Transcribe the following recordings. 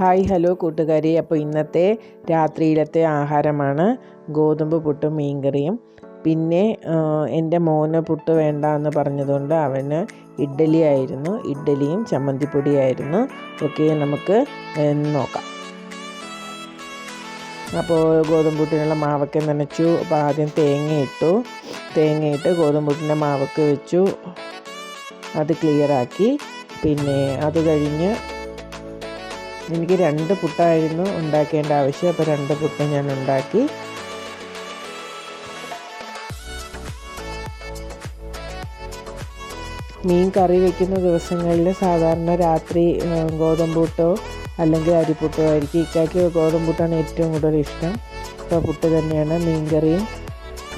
Hi hello കൂട്ടുകാരി. അപ്പോൾ ഇന്നത്തെ രാത്രിയിലത്തെ ആഹാരമാണ് ഗോതമ്പ് പുട്ടും മീൻകറിയും. പിന്നെ എന്റെ മോന് പുട്ട് വേണ്ട എന്ന് പറഞ്ഞതുകൊണ്ട് അവന് ഇഡ്ഡലി ആയിരുന്നു. ഇഡ്ഡലിയും ചമ്മന്തിപ്പൊടിയായിരുന്നു. ഓക്കെ നമുക്ക് നോക്കാം. അപ്പോൾ ഗോതമ്പുട്ടിനുള്ള മാവൊക്കെ നനച്ചു. അപ്പോൾ ആദ്യം തേങ്ങയിട്ടു തേങ്ങയിട്ട് ഗോതമ്പുട്ടിന്റെ മാവൊക്കെ വെച്ചു. അത് ക്ലിയറാക്കി. പിന്നെ അത് കഴിഞ്ഞ് എനിക്ക് രണ്ട് പുട്ടായിരുന്നു ഉണ്ടാക്കേണ്ട ആവശ്യം. അപ്പോൾ രണ്ട് പുട്ട് ഞാൻ ഉണ്ടാക്കി. മീൻ കറി വെക്കുന്ന ദിവസങ്ങളിൽ സാധാരണ രാത്രി ഗോതമ്പൂട്ടോ അല്ലെങ്കിൽ അരിപ്പുട്ടോ ആയിരിക്കും. ഇക്കാക്ക് ഗോതമ്പൂട്ടാണ് ഏറ്റവും കൂടുതൽ ഇഷ്ടം. അപ്പോൾ പുട്ട് തന്നെയാണ് മീൻ കറിയും.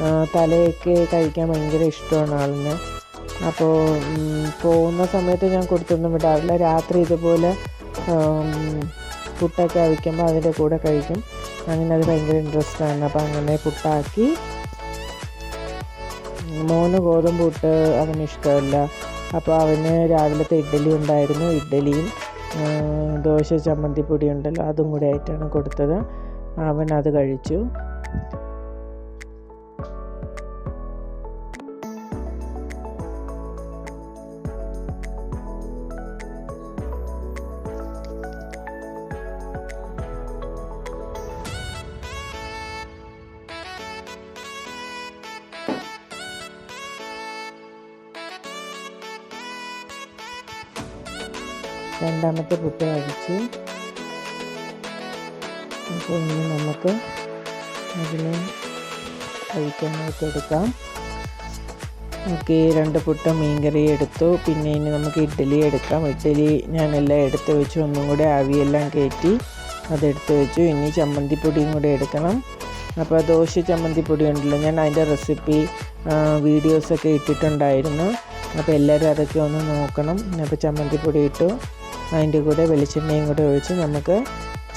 ആ, തലയൊക്കെ കഴിക്കാൻ ഭയങ്കര ഇഷ്ടമാണ് ആളിന്. അപ്പോൾ പോകുന്ന സമയത്ത് ഞാൻ കൊടുത്തൊന്നും വിടാറില്ല. രാത്രി ഇതുപോലെ പുട്ടൊക്കെ അവിക്കുമ്പോൾ അതിന്റെ കൂടെ കഴിക്കും. അങ്ങനെ അത് ഭയങ്കര ഇൻട്രസ്റ്റ് ആണ് അപ്പോൾ അങ്ങനെ പുട്ടാക്കി. മൂന്ന് ഗോതമ്പ് പുട്ട് അവന് ഇഷ്ടമല്ല അപ്പോൾ അവന് രാവിലത്തെ ഇഡ്ഡലി ഉണ്ടായിരുന്നു. ഇഡ്ഡലിയും ദോശ ചമ്മന്തിപ്പൊടി ഉണ്ടല്ലോ അതും കൂടെ ആയിട്ടാണ് കൊടുത്തത്. അവൻ അത് കഴിച്ചു. രണ്ടാമത്തെ പുട്ട് അടിച്ചു അപ്പോൾ ഇനി നമുക്ക് അതിനെ കഴിക്കാനായിട്ട് എടുക്കാം ഓക്കെ രണ്ട് പുട്ട് മീൻകറി എടുത്തു. പിന്നെ ഇനി നമുക്ക് ഇഡ്ഡലി എടുക്കാം. ഇഡ്ഡലി ഞാനെല്ലാം എടുത്ത് വെച്ചു. ഒന്നും കൂടെ ആവിയെല്ലാം കയറ്റി അതെടുത്ത് വെച്ചു. ഇനി ചമ്മന്തിപ്പൊടിയും കൂടെ എടുക്കണം. അപ്പോൾ ദോശ ചമ്മന്തിപ്പൊടി ഉണ്ടല്ലോ. ഞാൻ അതിന്റെ റെസിപ്പി വീഡിയോസൊക്കെ ഇട്ടിട്ടുണ്ടായിരുന്നു. അപ്പോൾ എല്ലാവരും അതൊക്കെ ഒന്ന് നോക്കണം. അപ്പോൾ ചമ്മന്തിപ്പൊടി ഇട്ടു. അതിന്റെ കൂടെ വെളിച്ചെണ്ണയും കൂടെ ഒഴിച്ച് നമുക്ക്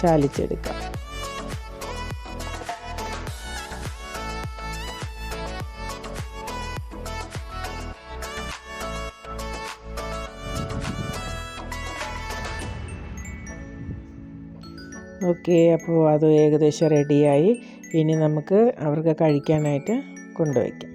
ചാലിച്ചെടുക്കാം. ഓക്കെ അപ്പോൾ അത് ഏകദേശം റെഡിയായി ഇനി നമുക്ക് അവർക്ക് കഴിക്കാനായിട്ട് കൊണ്ടുവയ്ക്കാം.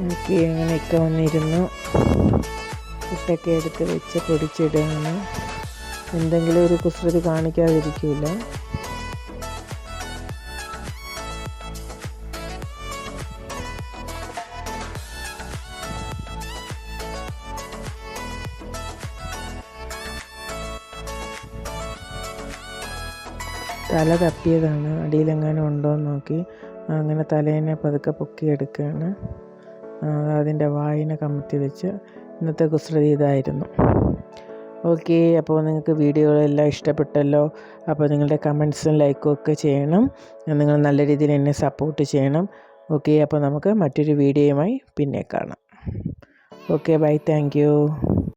ഓക്കെ അങ്ങനെയൊക്കെ വന്നിരുന്നു. പുട്ടൊക്കെ എടുത്ത് വെച്ച് പൊടിച്ചിടുകയാണ്. എന്തെങ്കിലും ഒരു കുസൃതി കാണിക്കാതിരിക്കില്ല തല തപ്പിയതാണ്. അടിയിലെങ്ങാനും ഉണ്ടോ എന്ന് നോക്കി. അങ്ങനെ തലേനെ പതുക്കെ പൊക്കിയെടുക്കുകയാണ്. അതിന്റെ വായന കമ്മിറ്റി വെച്ച് ഇന്നത്തെ കുസൃതി ഇതായിരുന്നു. ഓക്കെ അപ്പോൾ നിങ്ങൾക്ക് വീഡിയോകളെല്ലാം ഇഷ്ടപ്പെട്ടല്ലോ അപ്പോൾ നിങ്ങളുടെ കമൻസും ലൈക്കും ഒക്കെ ചെയ്യണം. നിങ്ങൾ നല്ല രീതിയിൽ എന്നെ സപ്പോർട്ട് ചെയ്യണം. ഓക്കെ അപ്പോൾ നമുക്ക് മറ്റൊരു വീഡിയോയുമായി പിന്നെ കാണാം. Okay bye thank